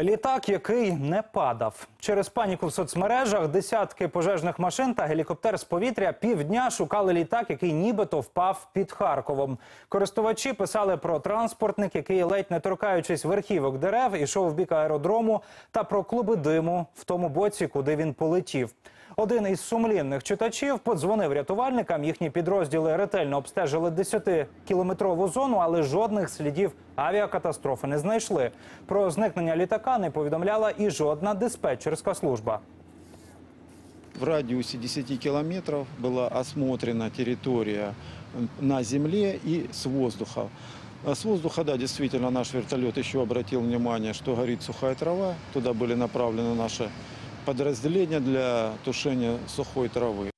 Літак, який не падав. Через паніку в соцмережах десятки пожежних машин та гелікоптер з повітря півдня шукали літак, який нібито впав під Харковом. Користувачі писали про транспортник, який, ледь не торкаючись верхівок дерев, ішов в бік аеродрому, та про клуби диму в тому боці, куди він полетів. Один із сумлінних читачів подзвонив рятувальникам. Їхні підрозділи ретельно обстежили 10-кілометрову зону, але жодних слідів авіакатастрофи не знайшли. Про зникнення літака не повідомляла і жодна диспетчерська служба. В радиусе 10 километров была осмотрена территория м, на земле и с воздуха. А С воздуха, да, действительно, наш вертолет еще обратил внимание, что горит сухая трава. Туда были направлены наши подразделения для тушения сухой травы.